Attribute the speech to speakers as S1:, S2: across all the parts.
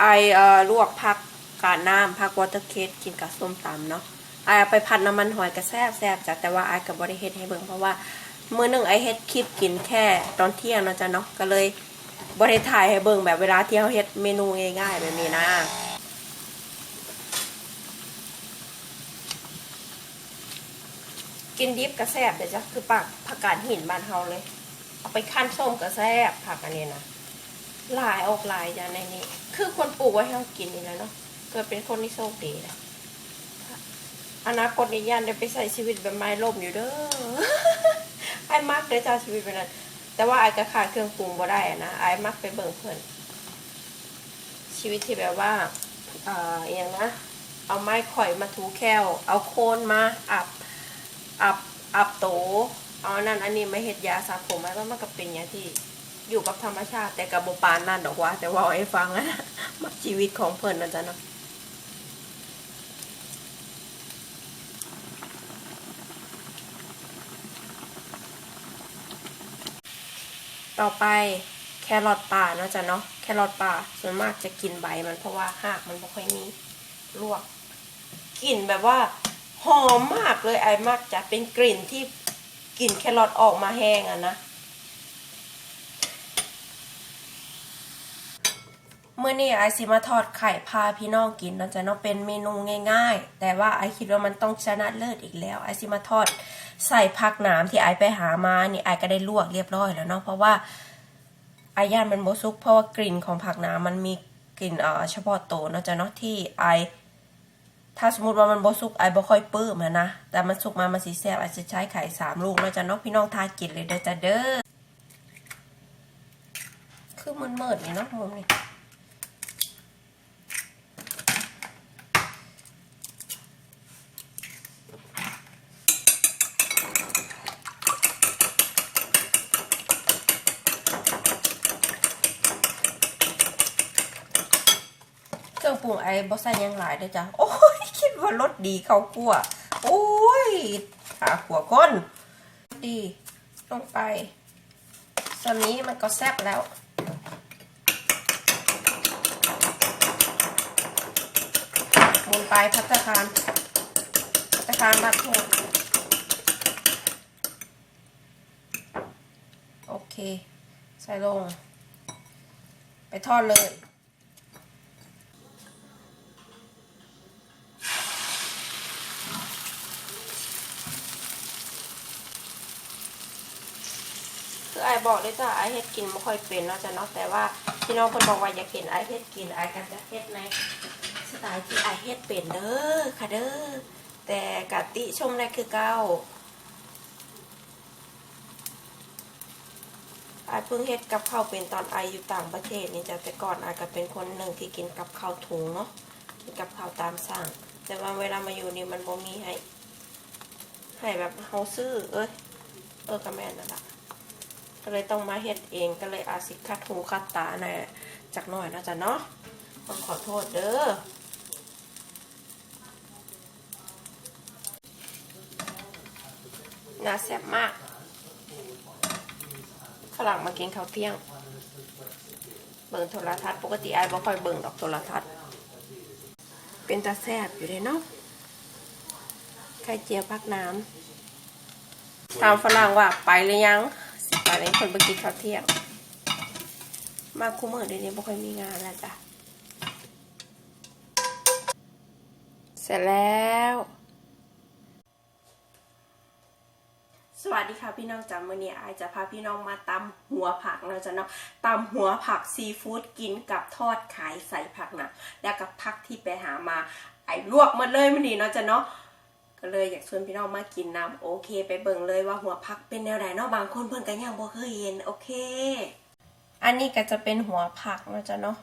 S1: ไอเออลวกผักกาดน้ำผักวอเตอร์เคสกินกับส้มตำเนาะไอเอาไปผัดน้ำมันหอยกระแซบแซบจ้ะแต่ว่าไอกับบริเฮ็ดให้เบิ่งเพราะว่ามื้อนึงไอเฮ็ดคลิปกินแค่ตอนเที่ยงเนาะจ้ะเนาะก็เลยบริถ่ายให้เบิ่งแบบเวลาที่เราเฮ็ดเมนูง่ายๆแบบนี้นะกินดิบกระแซบเดี๋ยวจ้ะคือปากผักกาดหินบ้านเฮาเลย เอาไปขั้นส้มกระแซบผักอันนี้นะ หลายออกหลายจ้ะในนี้ คือคนปลูกไว้ให้เรากินนี่แหล้วเนาะเกิดเป็นคนที่โชคดีนะอนาคตนี้ยันได้ไปใส่ชีวิตแบบไม้ล่มอยู่เด้อไอ้มักเลยจ้าชีวิตแบบนั้น แต่ว่าไอ้ก็ขาดเครื่องปรุงบ่ได้นะไอ้มักไปเบิ่งเพื่อนชีวิตที่แบบว่าเอ่ออย่างนะ เอาไม้ข่อยมาถูแควเอาโคนมาอับอับอับโตเอาอันนั้นอันนี้ม่เห็ดยาสระผมไว้ว่ามันก็เป็นอย่างที่ อยู่กับธรรมชาติแต่กับโบปานนั่นดอกว่า แต่ว่าเอาให้ฟังนะมักชีวิตของเพิ่นนะจ๊ะเนาะต่อไปแครอทป่าเนาะจ๊ะเนาะแครอทป่าส่วนมากจะกินใบมันเพราะว่าหากมันไม่ค่อยมีลวกกลิ่นแบบว่าหอมมากเลยไอ้มากจะเป็นกลิ่นที่กลิ่นแครอทออกมาแห้งอะนะ เมื่อนี้ไอซิมาทอดไข่พาพี่น้องกินเนาะจะเนาะเป็นเมนูง่ายๆ แต่ว่าไอคิดว่ามันต้องชนะเลิศอีกแล้วไอซิมาทอดใส่ผักหนามที่ไอไปหามานี่ไอก็ได้ลวกเรียบร้อยแล้วเนาะเพราะว่าไอย่านมันโบซุก เพราะว่ากลิ่นของผักหนามมันมีกลิ่นเอ่อเฉพาะตัวเนาะจะเนาะที่ไอถ้าสมมติว่ามันบสุกไอ้บ่ค่อยปื้มอะนะ แต่มันสุกมามันสีแซ่บไอจะใช้ไข่สามลูกแล้วจะเนอกพี่น้องทากินเลยเด้อจ้ะเด้อ คือมันเมิดนี่เนาะมุมนี่ ปรุงไอ้บ่ใส่หยังหลายด้อจ้ะ โอ้ย คิดว่ารสดีเขากลัว โอ้ยหาขัวก้น ดีลงไปส่วนนี้มันก็แซ่บแล้ว หมุนไปพัตตาคารพัตคารบัดทั่วโอเค ใส่ลง ไปทอดเลย คือไอบอกเลยจ้ะไอเฮ็ดกินไม่ค่อยเป็นเนาะจ้ะเนาะแต่ว่าพี่น้องคนบอกว่าอยากเห็นไอเฮ็ดกินไอกันจะเฮ็ดในสไตล์ที่ไอเฮ็ดเป็นเด้อค่ะเด้อแต่กะติชมได้คือเก้าไอเพิ่งเฮ็ดกับข้าวเป็นตอนไออยู่ต่างประเทศนี่จ้ะแต่ก่อนไอก็เป็นคนหนึ่งที่กินกับข้าวถุงเนาะกินกับข้าวตามสั่ง แต่ว่าเวลามาอยู่นี่มันบ่มีให้ให้แบบเฮาซื้อเอ้ยเออก็แม่นนั่นล่ะ ก็เลยต้องมาเฮ็ดเองก็เลยอาสิคัดหูคัดตาหน่อยจากหน่อยนะจ๊ะเนาะต้องขอโทษเด้อน่าแซ่บมากฝรั่งมากินข้าวเที่ยง เบิ่งโทรทัศน์ปกติไอ้บ่ค่อยเบิ่งดอกโทรทัศน์ เป็นตาแซ่บอยู่เลยเนาะไข่เจียวพักน้ำถามฝรั่งว่าไปหรือยัง สิไปเลยคนไปกินข้าวเที่ยง มาคู่มือเดี๋ยวนี้ไม่ค่อยมีงานแล้วจ้ะ เสร็จแล้ว สวัสดีค่ะพี่น้องจ้ามื่อนี้อายจะพาพี่น้องมาตำหัวผักเราจะเนาะตำหัวผักซีฟู้ดกินกับทอดขายใส่ผักนะแล้วกับผักที่ไปหามาไอลวกมดเลยมื่อนี้เนาะจ้ะเนาะ ก็เลยอยากชวนพี่น้องมากินน้ำโอเค ไปเบิ่งเลยว่าหัวผักเป็นแนวไหนเนาะบางคนเพิ่นก็ยังบ่เคยเห็นโอเค อันนี้ก็จะเป็นหัวผักเนาะจ๊ะเนาะ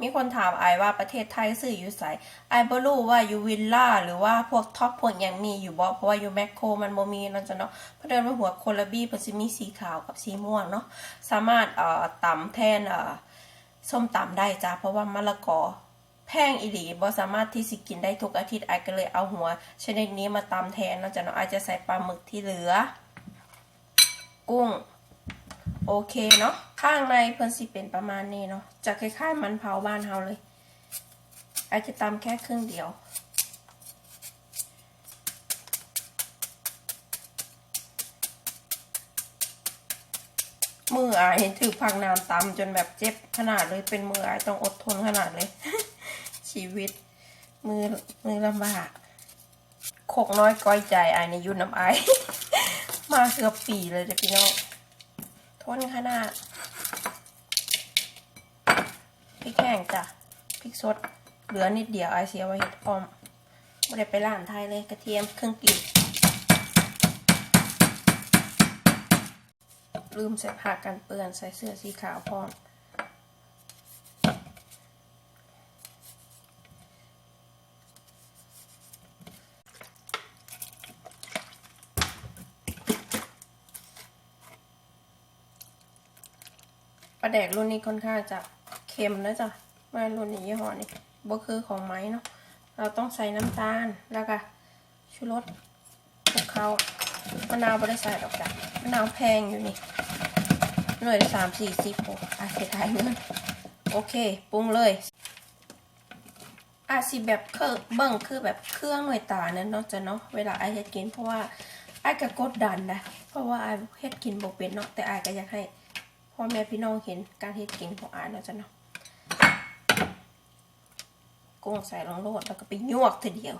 S1: มีคนถามไอว่าประเทศไทยซื้ออยู่ไสไอบ่รู้ว่าอยู่วิลล่าหรือว่าพวกท็อปพวกยังมีอยู่บ่เพราะว่าอยู่แมคโครมันบ่มีนาะจ๊ะเนาะเพราะเดินว่าหัวโคลาบี้เพิ่นสิมีสีขาวกับสีม่วงเนาะสามารถเอ่อตำแทนเอ่อส้มตำได้จ้ะเพราะว่ามะละกอ แพงอีหลีบ่สามารถที่สิกินได้ทุกอาทิตย์ไอก็เลยเอาหัว ชนิดนี้มาตำแทนนาะจ๊ะเนาะไอจะใส่ปลาหมึกที่เหลือ กุ้ง โอเคเนาะข้างในเพิ่นสิเป็นประมาณนี้เนาะจะคล้ายๆมันเผาบ้านเฮาเลยไอจะตำแค่ครึ่งเดียวมืออายถือพักน้ำตำจนแบบเจ็บขนาดเลยเป็นมืออายต้องอดทนขนาดเลย ชีวิต มือมือลำบากโคกน้อยก้อยใจอายในยุ่นน้ำไอมาเกือบปีเลยเด็กพี่น้องทนขนาดพริกแห้งจ้ะพริกสดเหลือนิดเดียวไอเสียไว้เห็ดออมไม่ได้ไปร้านไทยเลยกระเทียมเครื่องกลิ่นลืมใส่ผ้ากันเปื้อนใส่เสื้อสีขาวพร้อม แดกรุ่นนี้ค่อนข้างจะเค็มนะจ๊ะมารุ่นนี้ยี่ห้อนี้บ่คือของไม้เนาะเราต้องใส่น้ำตาลแล้วก็ชูรสคลุกเขามะนาวไม่ได้ใส่ดอกจ้ะมะนาวแพงอยู่นี่หน่วยสามสี่สิบโอ้อาเสียดายเงินโอเคปรุงเลยอาจสิแบบเครื่องเบิ่งคือแบบเครื่องหน่วยตาเนี่ยเนาะจะเนาะเวลาไอเฮ็ดกินเพราะว่าไอก็กดดันนะเพราะว่าไอเฮ็ดกินบ่เป็นเนาะแต่ไอก็อยากให้ พ่อแม่พี่น้องเห็นการเฮ็ดกินของไอเนาะจะเนาะกุ้งใส่ลงโลดแล้วก็ไปยวกทีเดียว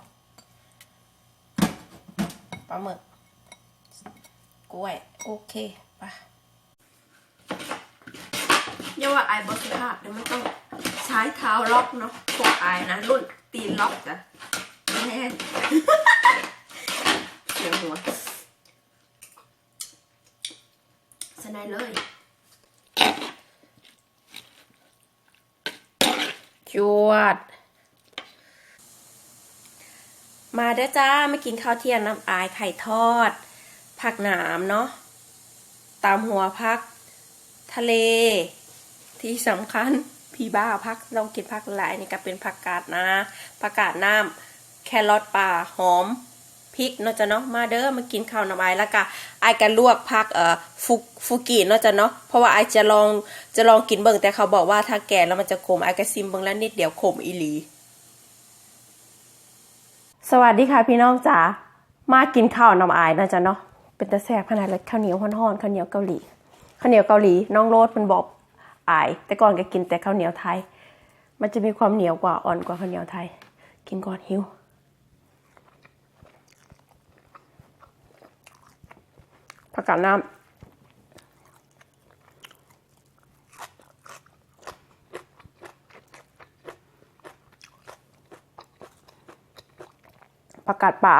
S1: ปลาหมึกกล้วยโอเคไปอย่าว่าไอบอสภาพเดี๋ยวมันต้องใช้เท้าล็อกเนาะพวกไอ้นะรุ่นตีนล็อกจ้ะแน่เสียงหัวสนายเลย จวด มาเด้อจ้ามากินข้าวเที่ยงน้ำอายไข่ทอด ผักหนามเนาะตามหัวพัก ทะเล ที่สำคัญพี่บ้าพักลองกินผักหลายนี่ก็เป็นผักกาดนะผักกาดน้ำแครอทป่าหอม ริกเนาะจ้ะเนาะมาเด้อมากินข้าวน้ำอายแล้วก็อายก็ลวกผักเอ่อฟุกฟูกิเนาะจ้ะเนาะเพราะว่าไอายจะลองจะลองกินเบิ่งแต่เขาบอกว่าถ้าแก่แล้วมันจะขมไอายก็ซิมเบิ่งแล้วนิดเดียวขมอีหลี สวัสดีค่ะพี่น้องจ๋ามากินข้าวน้ำอายนะจ๊ะเนาะเป็นตะแซ่บขนาดเลยข้าวเหนียวฮ้อนๆข้าวเหนียวเกาหลีข้าวเหนียวเกาหลีน้องโรดมันบอกอาย แต่ก่อนก็กินแต่ข้าวเหนียวไทย มันจะมีความเหนียวกว่าอ่อนกว่าข้าวเหนียวไทย กินก่อนหิว ผักกาดน้ำผักกาดป่า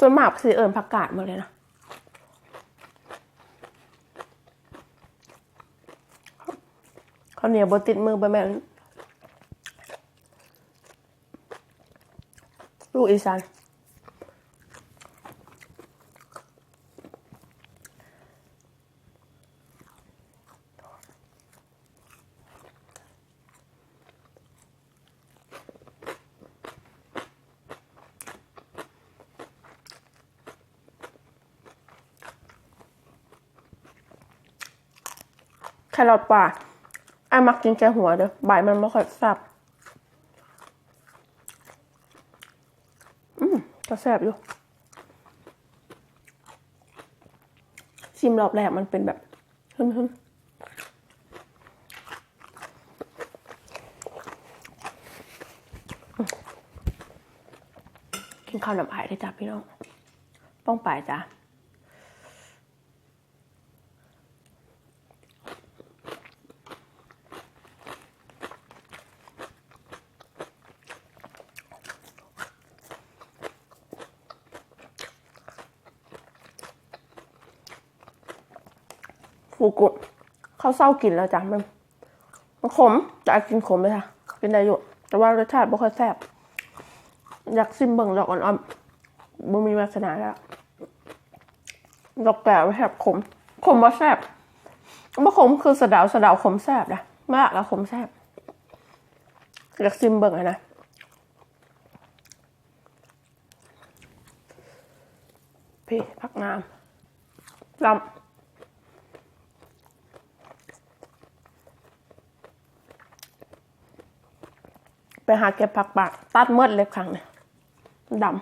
S1: จนหมากสิเอิญผักกาดหมดเลยนะข้าวเหนียวบติดมือไปแม่ลูกอีสาน แครอทป่าไอ้มักกินแค่หัวเด้อใบมันไม่ค่อยแซ่บอืมก็แซ่บอยู่ชิมรอบแรกมันเป็นแบบหึ่มกินข้าวหน้ำไผ่เลยจ้ะพี่น้อง ป้องไปจ้ะูกุเขาเศร้ากินแล้วจ้ะมันมันขมจะกินขมเลยค่ะกินได้อยู่ แต่ว่ารสชาติไม่ค่อยแซ่บอยากซิมเบิ่งดอกอ่อนๆบ่มีวาสนาแล้วดอกแก่ไว้แซ่บขม ขมว่าแซ่บบ่ขมคือสะดาวสะดาวขมแซ่บนะมากแล้วขมแซ่บอยากซิมเบิ่งอะนะพี่พักน้ำลำ ไปหาเก็บผักปากตัดเมดเล็บครั้งเนี่ยดำ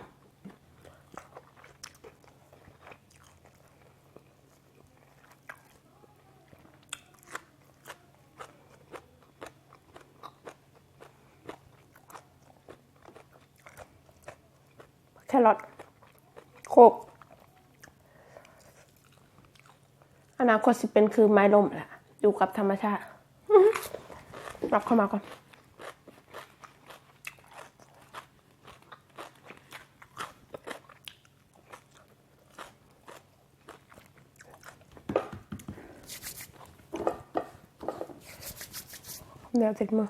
S1: แครอทโคกอนาคตสิเป็นคือไม้ลมแหละอยู่กับธรรมชาติรับเข้ามาก่อน เดี๋ยวติดมือ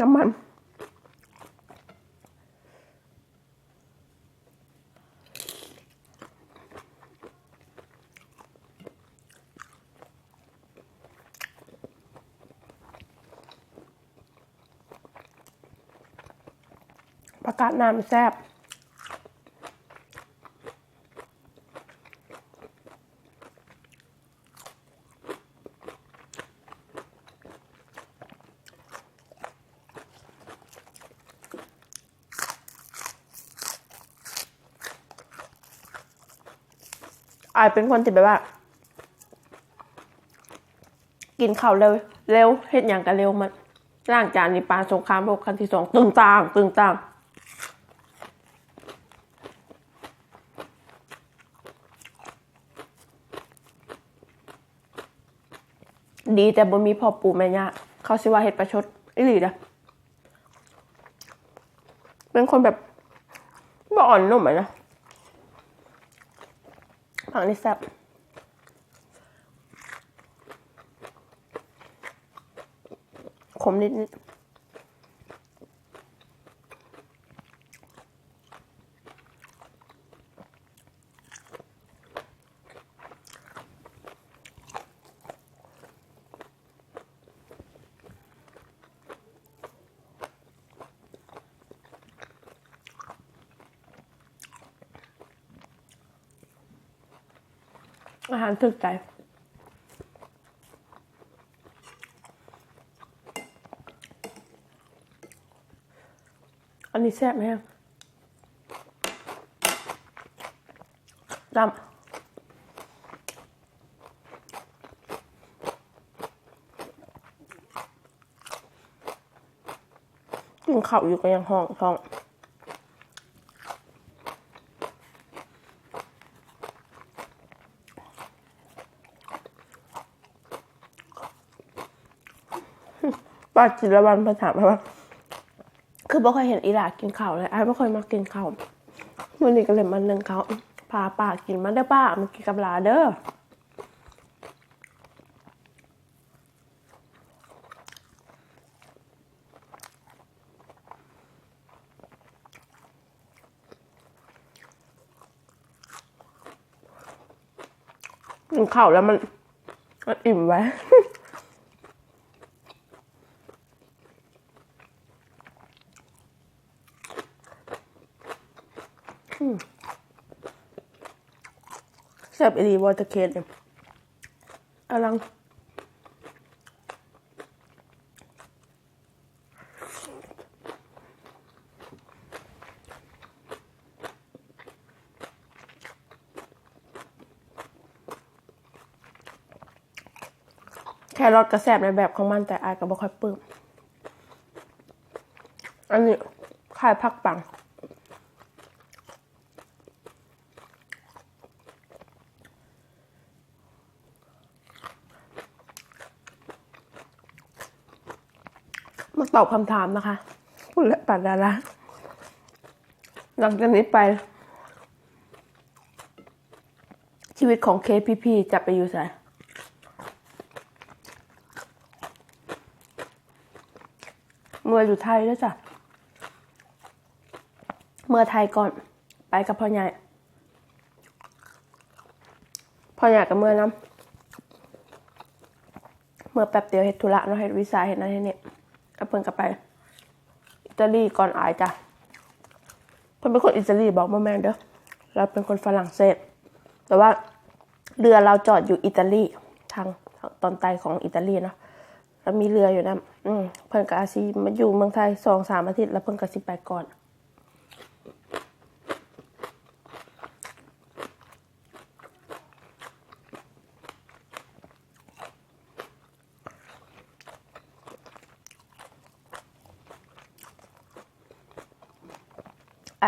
S1: น้ำมันประกาศน้ำแซ่บ อายเป็นคนติดแบบว่า กินข้าวเร็วเร็วเฮ็ดอย่างกันเร็วมันร่างจานนี่ปลาสงครามโลกครั้งที่สองตึงต่างตึงต่างดีแต่บ่มีพ่อปู่แม่ย่าเขาสิว่าเฮ็ดประชดอีหลีนะเป็นคนแบบบ่อ่อนนุ่มอะนะ ผักนี่แซ่บขมนิดนิด อาหารถึกใจ อันนี้แซ่บไหมดำกินข้าวอยู่ก็ยังห้องท้อง ป้าจิรวันมาถามว่า คือบ่ค่อยเห็นอีหลากินข้าวเลยไอ้บ่ค่อยมากินข้าววันนี้ก็เลยมานึ่งข้าวพาป้ากินมาได้อป้ามากินกับหลาเด้อกินข้าวแล้วมันมันอิ่มไว้ แซ่บอีหลีวอเตอร์เคสเนี่ยอลังแครอทก็แซบในแบบของมันแต่อายก็บ่ค่อยปลื้มอันนี้ขายผักปัง มาตอบคำถามนะคะพูดและปัดดาราหลังจากนี้ไป ชีวิตของเคพีพีจะไปอยู่ไหนเมื่ออยู่ไทยแล้วจ้ะ เมื่อไทยก่อนไปกับพ่อใหญ่ พ่อใหญ่กับเมื่อน้ำเมื่อแป๊บเดียวเฮ็ดธุระเนาะเฮ็ดวีซ่าเฮ็ดนั่นเฮ็ดนี่ ก็เพิ่นกลับไป อิตาลีก่อนอายจ้ะเพิ่นเป็นคนอิตาลีบอกมาแม่เด้อเราเป็นคนฝรั่งเศส แต่ว่าเรือเราจอดอยู่อิตาลีทางตอนใต้ของอิตาลีเนาะแล้วมีเรืออยู่นะอืมเพิ่นกับอาซีมาอยู่เมืองไทยสองสามอาทิตย์แล้วเพิ่นกับสิไปก่อน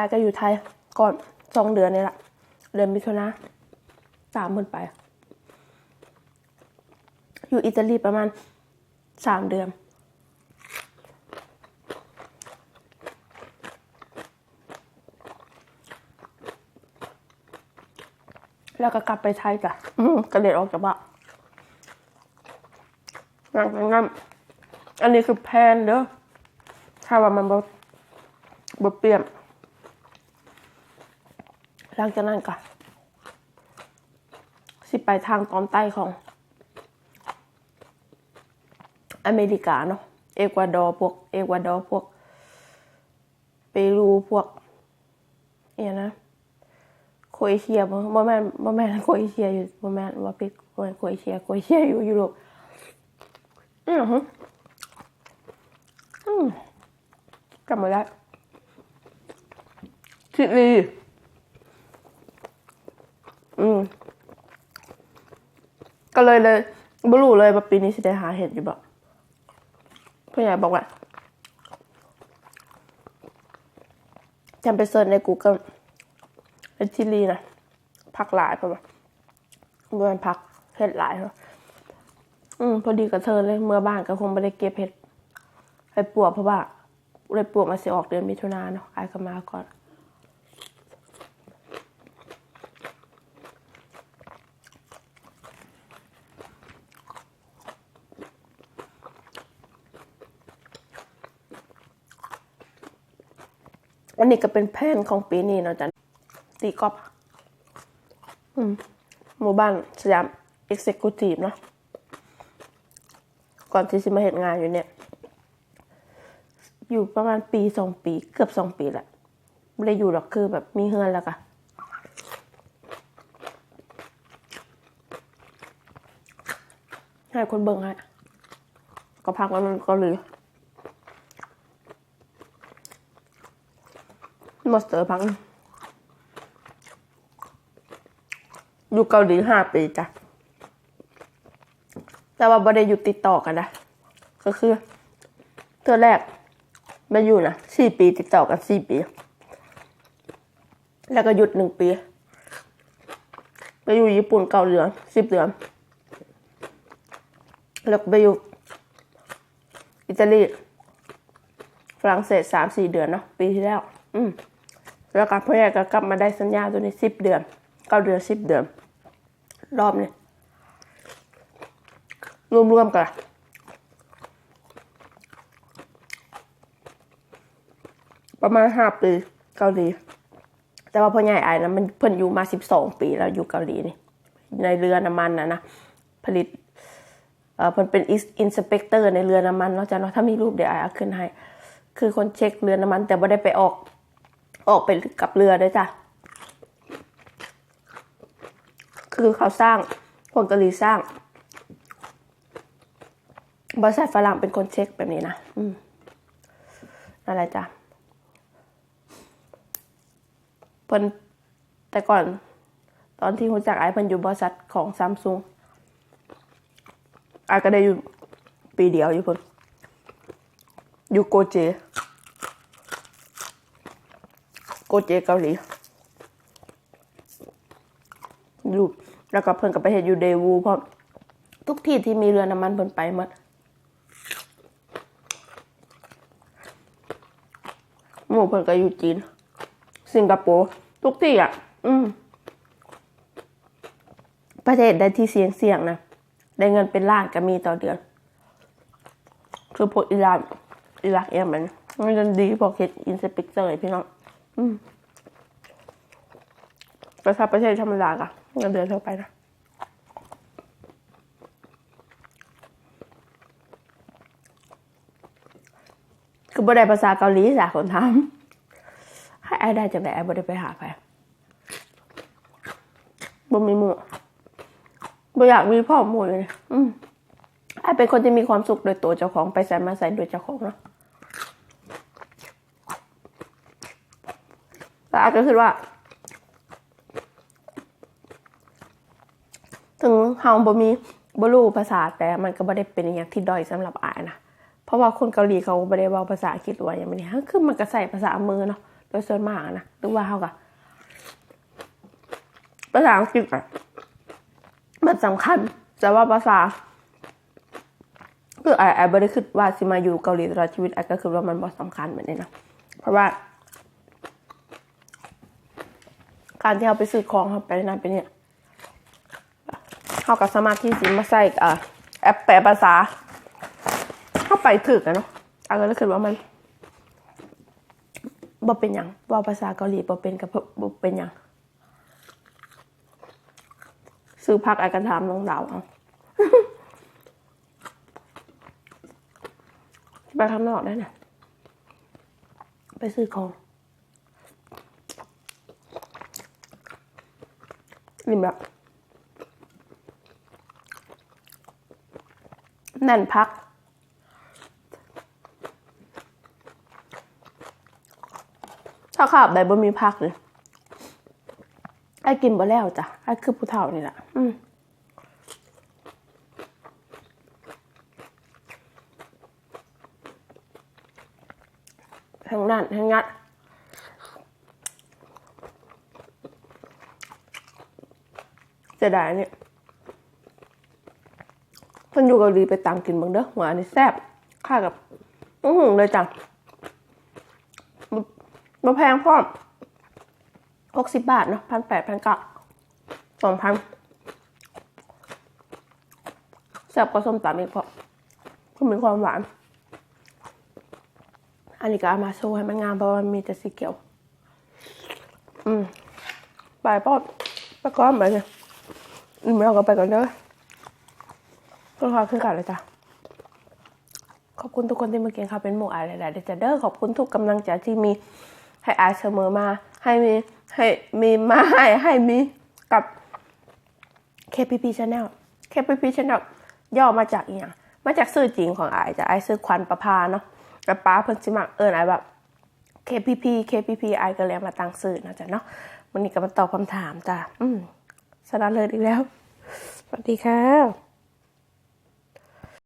S1: อาก็อยู่ไทยก่อนสองเดือนนี่แหละเดือนมิถุนาสามหมื่นไป อยู่อิตาลีประมาณสามเดือน แล้วก็กลับไปไทยจ้ะกระเด็นออกจากบ้านนั่งนั่งอันนี้คือแพนเด้อถ้าว่ามันบ่บ่เปลี่ยน หลังจากนั้นก็สิไปทางตอนใต้ของ อเมริกาเนาะเอกวาดอร์พวก เอกวาดอร์พวกเปรูพวกเนี่ยนะโคเอเชียบ่แม่นบ่แม่นโคเอเชียอยู่บ่แม่นว่าเป็นบ่แม่นโคเอเชียโคเอเชียอยู่ยุโรปอือฮึอืมกลับมาแล้วชิลี อืม ก็เลยเลยบรู้เลยว่าปีนี้สิได้หาเห็ดอยู่บ่พ่อใหญ่บอกว่าจำไปเสิร์ชใน Google เห็ดชิลีนะผักหลายเพราะว่าเมื่อผักเห็ดหลายเนาะอืมพอดีกับเธอเลยเมื่อบ้านก็คงไม่ได้เก็บเห็ดไปปลวกเพราะว่าเลยปลวกมาเสิออกเดือนมิถุนาเนาะอายก็มาก่อน อันนี้ก็เป็นแผนของปีนี้เนาะจันตีกอล์ฟอืมหมู่บ้านสยามเอ็กเซคิวทีฟเนาะก่อนที่จะมาเห็นงานอยู่เนี่ย อยู่ประมาณปีสองปี เกือบสองปีแหละไม่ได้อยู่หรอกคือแบบมีเฮือนแล้วก็ให้คนเบิ่งให้ก็พักมันก็เลย มาสเตอร์พัง อยู่เกาหลีห้าปีจ้ะ แต่ว่าบ่ได้อยู่ติดต่อกันนะ ก็คือเทือแรกมาอยู่นะสี่ปีติดต่อกันสี่ปี แล้วก็หยุดหนึ่งปีไปอยู่ญี่ปุ่นเกาเดือนสิบเดือน แล้วไปอยู่อิตาลีฝรั่งเศสสามสี่เดือนเนาะปีที่แล้ว อืม แล้วก็พ่อใหญ่ก็กลับมาได้สัญญาตัวนี้สิบเดือนเก้าเดือนสิบเดือน รอบนี้รวมๆกันประมาณห้าปีเกาหลี แต่ว่าพ่อใหญ่ไอ้นะมันเพิ่นอยู่มาสิบสองปีแล้วอยู่เกาหลีนี่ ในเรือน้ำมันนะนะ ผลิตเออเพิ่นเป็นอินสเปกเตอร์ในเรือน้ำมันเนาะจ้ะเนาะถ้ามีรูปเดี๋ยวไอ้เอาขึ้นให้ คือคนเช็คเรือน้ำมัน แต่ไม่ได้ไปออก ออกไปกับเรือด้วยจ้ะ คือเขาสร้างคนเกาหลีสร้าง บริษัทฝรั่งเป็นคนเช็คแบบนี้นะ อืมนั่นแหละจ้ะเพิ่นแต่ก่อน ตอนที่รู้จักไอ้เพิ่นอยู่บริษัทของซัมซุงไอ้ก็ได้อยู่ปีเดียวอยู่เพิ่นอยู่โกเจ โกเจเกาหลีอยู่แล้วก็เพิ่นกับไปเฮ็ดอยู่เดวูเพราะทุกที่ที่มีเรือน้ำมันเพิ่นไปหมดหมู่เพิ่นก็อยู่จีน สิงคโปร์ทุกที่อะ อืม ประเทศใดที่เสี่ยงเสี่ยงนะได้เงินเป็นล้านก็มีต่อเดือน คือพวกอิหร่านอิรักเองมันมันดีพอเฮ็ดอินสเปกเตอร์พี่น้อง อืมแต่ถ้าประเทศธรรมดาอะเงินเดือนเท่าไปนะคือบ่ได้ภาษาเกาหลีจ้ะคนทำให้ไอ้ได้จากไหนไอ้บ่ได้ไปหาไปบ่มีหมู่บ่อยากมีพ่อหมู่เลยอืมไอ้ไอเป็นคนที่มีความสุขโดยตัวเจ้าของไปใส่มาใส่โดยเจ้าของเนาะ แต่อาจจะคิดว่า ถึงเฮาบ่มีบ่รู้ภาษาแต่มันก็บ่ได้เป็นอย่างที่ด้อยสำหรับอายนะเพราะว่าคนเกาหลีเขาบ่ได้เว้าภาษาอังกฤษว่าอย่างนี้คือมันก็ใส่ภาษามือเนาะโดยส่วนมากนะหรือว่าเฮาก็ภาษาอังกฤษอะมันสำคัญแต่ว่าภาษาคือไอ้ไอ้บ่ได้คิดว่าสิมาอยู่เกาหลีตลอดชีวิตไอ้ก็คือว่ามันบ่สำคัญเหมือนนี้นะเพราะว่า การที่เราไปซื้อของเราไปนั่นไปเนี่ยเขากับสมารถที่สิมาใส่อ่าแอปแปลภาษา เข้าไปถึกอะเนาะไอ้ก็เลยคิดว่ามันบ่เป็นหยังว่าภาษาเกาหลีบ่เป็นกับบ่เป็นหยังซื้อพักไอ้กันถามน้องดาวเอาไปข้างนอกได้นะไปซื้อของ นี่แบบแน่นพัก ถ้าขาบใดบ่มีพักเลยไอ้กินบ่แล้วจ้ะไอ้คือผู้เฒ่านี่แหละอืมทั้งนั้นทั้งงัด จะได้เนี่ยเพิ่นอยู่เกาหลีไปตามกินเบังเด้อหัวอันนี้แซ่บค่ากับ อื้อหือเลยจ้ะมาแพงพร้อหกสิบบาทเนาะพันแปดพันเก้าสองพันแซ่บกว่าส้มตำอีกเพราะก็มีความหวาน อันนี้ก็เอามาโชว์ให้มันงามเพราะมันมีแต่สีเขียว อืมไปปอดไปก้อนไปเลย อืมเราก็ไปก่อนเด้อก็ขอคือกันเลยจ้ะขอบคุณทุกคนที่มาเกียงค่ะเป็นหมู่อายหลายๆเดยวจะเด้อขอบคุณทุกกำลังใจที่มีให้อายเสมอมา ให้มีให้มีมาให้ให้มีกับ KPP Channel KPP Channel ย่อมาจากอีหยังมาจากชื่อจริงของไอายจะอายชื่อควันประภาเนาะกับป้าเพิ่นสิมักเอิ้นอแบบ KPP KPP อายก็เลยมาตั้งชื่อนะจ๊ะเนาะวันนี้ก็มาตอบคำถามจ้ะอืม สนัดเลยอีกแล้ว สวัสดีค่ะ